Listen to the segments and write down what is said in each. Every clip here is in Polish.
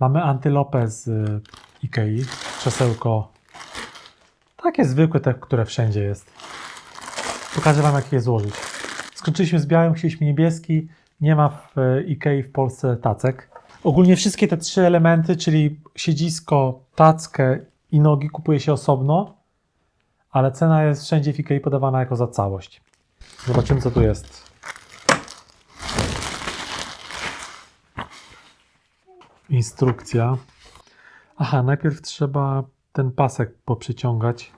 Mamy antylopę z y, Ikei, krzesełko takie zwykłe, te, które wszędzie jest. Pokażę Wam, jak je złożyć. Skończyliśmy z białym, chcieliśmy niebieski. Nie ma w y, Ikei w Polsce tacek. Ogólnie wszystkie te trzy elementy, czyli siedzisko, tackę i nogi kupuje się osobno, ale cena jest wszędzie w Ikei podawana jako za całość. Zobaczymy, co tu jest. Instrukcja. Aha, najpierw trzeba ten pasek poprzyciągać.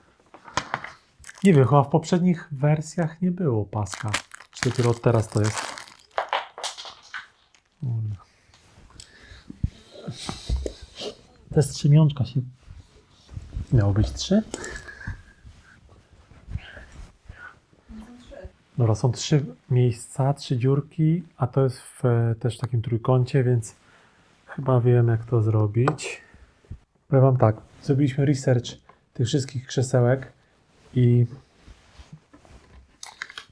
Nie wiem, chyba w poprzednich wersjach nie było paska. Czy dopiero teraz to jest? Te strzemiączka się... Miało być trzy? Dobra, są trzy miejsca, trzy dziurki, a to jest w też takim trójkącie, więc chyba wiem jak to zrobić. Powiem wam tak, zrobiliśmy research tych wszystkich krzesełek i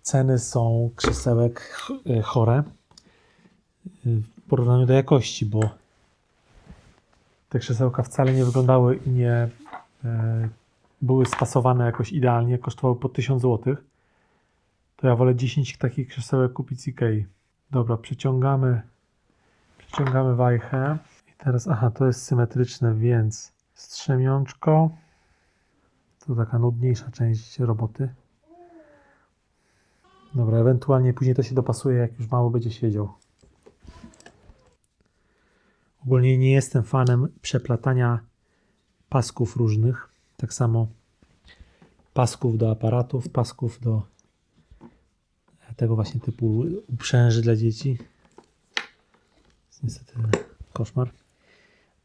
ceny są krzesełek e, chore w porównaniu do jakości, bo te krzesełka wcale nie wyglądały i nie e, były spasowane jakoś idealnie, kosztowały po 1000 zł. To ja wolę 10 takich krzesełek kupić z Ikei. Dobra, przeciągamy, przeciągamy wajchę. I teraz, aha, to jest symetryczne, więc strzemiączko. To taka nudniejsza część roboty. Dobra, ewentualnie później to się dopasuje, jak już mało będzie siedział. Ogólnie nie jestem fanem przeplatania pasków różnych. Tak samo pasków do aparatów, pasków do tego właśnie typu uprzęży dla dzieci. Jest niestety koszmar.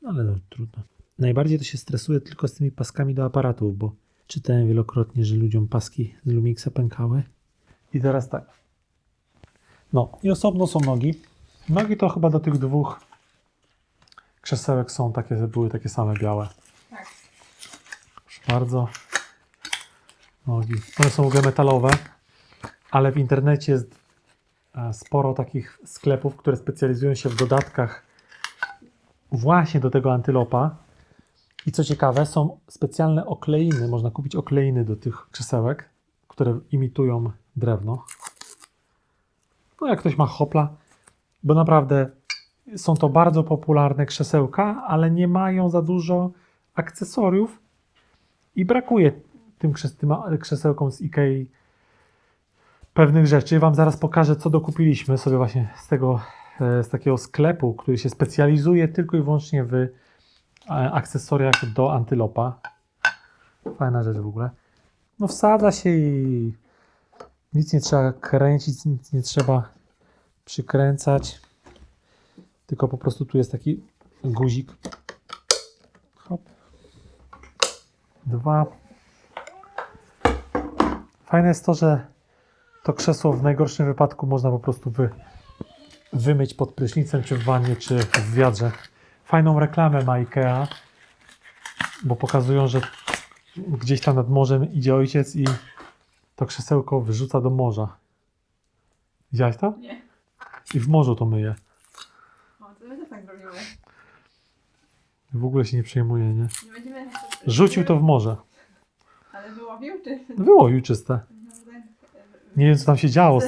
No ale no, trudno. Najbardziej to się stresuje tylko z tymi paskami do aparatów, bo czytałem wielokrotnie, że ludziom paski z Lumixa pękały. I teraz tak. No i osobno są nogi. Nogi to chyba do tych dwóch krzesełek są takie, były takie same białe. Tak. Proszę bardzo. Nogi. One są w ogóle metalowe, ale w internecie jest sporo takich sklepów, które specjalizują się w dodatkach właśnie do tego antylopa. I co ciekawe, są specjalne okleiny. Można kupić okleiny do tych krzesełek, które imitują drewno. No jak ktoś ma hopla, bo naprawdę są to bardzo popularne krzesełka, ale nie mają za dużo akcesoriów i brakuje tym, krzesełkom z Ikei pewnych rzeczy. Wam zaraz pokażę, co dokupiliśmy sobie właśnie z tego, e, z takiego sklepu, który się specjalizuje tylko i wyłącznie w e, akcesoriach do antylopa. Fajna rzecz w ogóle. No wsadza się i nic nie trzeba kręcić, nic nie trzeba przykręcać. Tylko po prostu tu jest taki guzik. Hop. Dwa. Fajne jest to, że to krzesło w najgorszym wypadku można po prostu wy, wymyć pod prysznicem, czy w wannie, czy w wiadrze. Fajną reklamę ma IKEA, bo pokazują, że gdzieś tam nad morzem idzie ojciec i to krzesełko wyrzuca do morza. Widziałeś to? Nie. I w morzu to myje. O, to my też tak zrobimy. W ogóle się nie przejmuje, nie? Nie będziemy... Rzucił to w morze. Ale wyłowił, czy... Wyłowił czyste. Nie wiem, co tam się działo, z-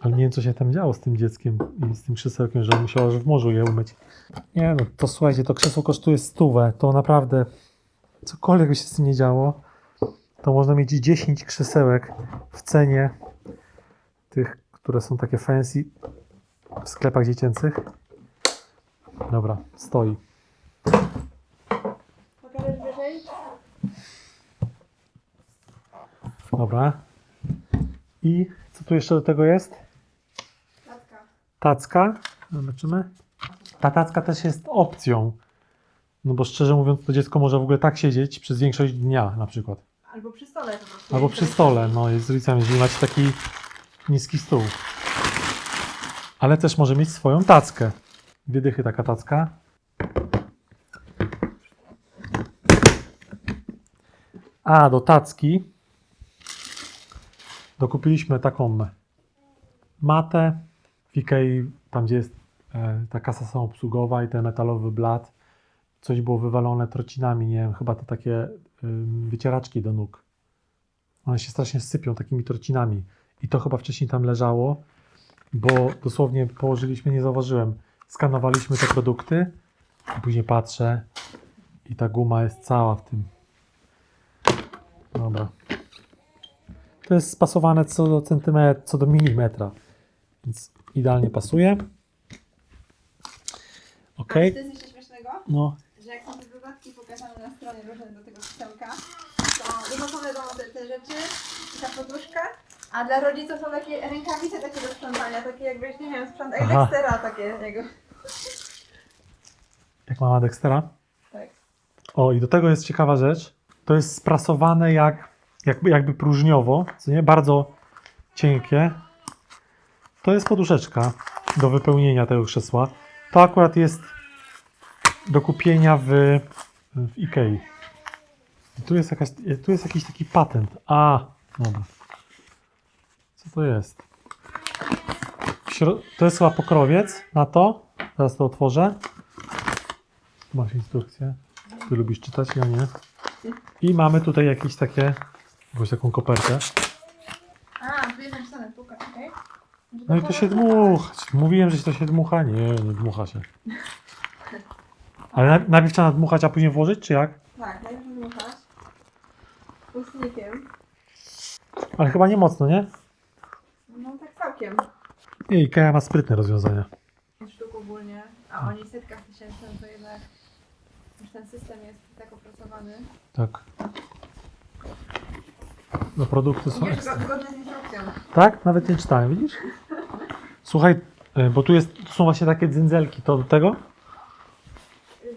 ale nie wiem, co się tam działo z tym dzieckiem i z tym krzesełkiem, że musiał aż w morzu je umyć. Nie no, to słuchajcie, to krzesło kosztuje stówę. To naprawdę, cokolwiek by się z tym nie działo, to można mieć 10 krzesełek w cenie tych, które są takie fancy w sklepach dziecięcych. Dobra, stoi. Dobra. I co tu jeszcze do tego jest? Tatka. Tacka. Zobaczymy. Ta tacka też jest opcją. No bo szczerze mówiąc, to dziecko może w ogóle tak siedzieć przez większość dnia na przykład. Albo przy stole po prostu. Albo przy stole, no jest z rodzicami, jeżeli macie taki niski stół. Ale też może mieć swoją tackę. Dwie dychy taka tacka. A, do tacki dokupiliśmy taką matę w Ikei, tam gdzie jest e, ta kasa samoobsługowa i ten metalowy blat. Coś było wywalone trocinami, nie wiem, chyba to takie wycieraczki do nóg. One się strasznie sypią takimi trocinami. I to chyba wcześniej tam leżało, bo dosłownie położyliśmy, nie zauważyłem. Skanowaliśmy te produkty i później patrzę i ta guma jest cała w tym. Dobra. To jest spasowane co do centymetra, co do milimetra. Więc idealnie pasuje. Ok. To jest jeszcze śmiesznego, No, że jak są te dodatki pokazane na stronie różne do tego krzesełka, to wychodzone są te, te rzeczy i ta poduszka, a dla rodziców są takie rękawice takie do sprzątania, takie jakbyś, nie wiem, sprząt jak Aha. Dextera takie jego. jak mama Dextera. Tak. O, i do tego jest ciekawa rzecz. To jest sprasowane jak, jakby, jakby próżniowo, co nie? Bardzo cienkie. To jest poduszeczka do wypełnienia tego krzesła. To akurat jest do kupienia w, w Ikei. Tu jest, jakaś, tu jest jakiś taki patent. A, dobra. Co to jest? To jest chyba pokrowiec na to. Zaraz to otworzę. Masz instrukcję. Ty lubisz czytać, ja nie. I mamy tutaj jakieś takie, jakąś taką kopertę. A, tu jest napisane, pokaż, okej? No i to się dmucha. Mówiłem, że się to się dmucha. Nie, nie dmucha się. Ale naj- najpierw trzeba nadmuchać, a później włożyć, czy jak? Tak, najpierw dmuchasz. Ustnikiem. Ale chyba nie mocno, nie? No tak całkiem. Nie, Ikea ma sprytne rozwiązania. Sztuk ogólnie, a oni w setkach tysięcy, to jednak już ten system jest tak opracowany. Tak. No produkty są Jest ekstra. zgodny z instrukcją. Tak? Nawet nie czytałem, widzisz? Słuchaj, y, bo tu jest, tu są właśnie takie dzynzelki, to do tego?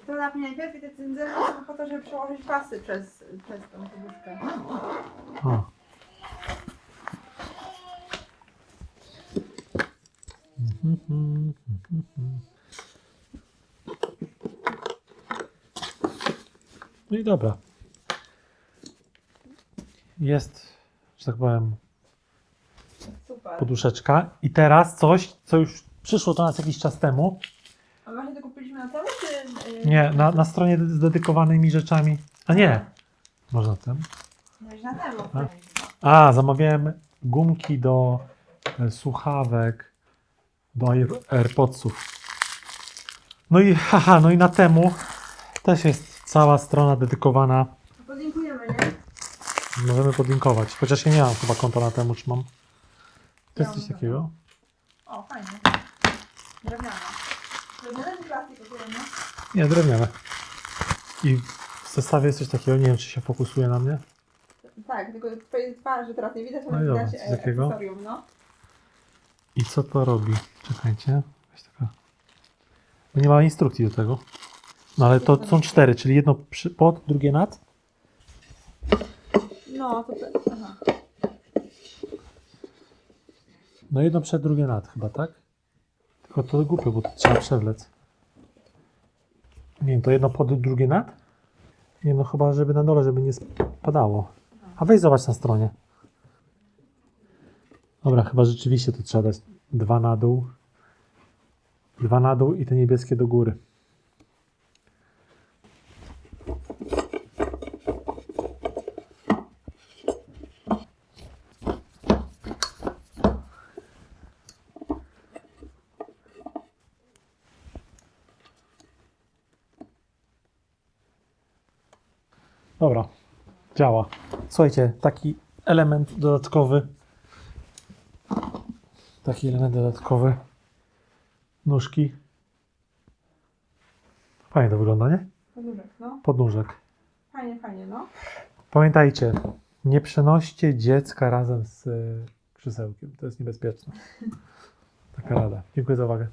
To najpierw i te cyndzelki są po to, żeby przełożyć pasy przez, przez tą poduszkę. Mhm, No i dobra. Jest, że tak powiem, Super. poduszeczka. I teraz coś, co już przyszło do nas jakiś czas temu. A właśnie to kupiliśmy na temu, czy... Yy, Nie, na, na stronie z dedykowanymi rzeczami. A nie. Można tym. No na temu. A? A, zamawiałem gumki do e, słuchawek, do Air- AirPodsów. No i haha, no i na temu też jest cała strona dedykowana. Możemy podlinkować. Chociaż ja nie mam chyba konta na temu, czy mam. To jest coś takiego. O, fajnie. Drewniana. Drewniany czy plastik kupujemy? Nie, drewniane. I w zestawie jest coś takiego, nie wiem czy się fokusuje na mnie. Tak, tylko twojej twarzy teraz nie widać, No ale i dobra, widać coś e, takiego. akcesorium, no. I co to robi? Czekajcie. Jakaś taka... No Nie ma instrukcji do tego. No ale to są cztery, czyli jedno przy, pod, drugie nad. No, to... te- Aha. No jedno przed, drugie nad chyba, tak? Tylko to głupio, bo to trzeba przewlec. Nie wiem, to jedno pod, drugie nad? Nie no chyba, żeby na dole, żeby nie spadało. A weź zobacz na stronie. Dobra, chyba rzeczywiście to trzeba dać dwa na dół. Dwa na dół i te niebieskie do góry. Dobra, działa. Słuchajcie, taki element dodatkowy. Taki element dodatkowy. Nóżki. Fajnie to wygląda, nie? Podróżek, no. Podnóżek. Fajnie, fajnie, no. Pamiętajcie, nie przenoście dziecka razem z y, krzesełkiem. To jest niebezpieczne. Taka rada. Dziękuję za uwagę.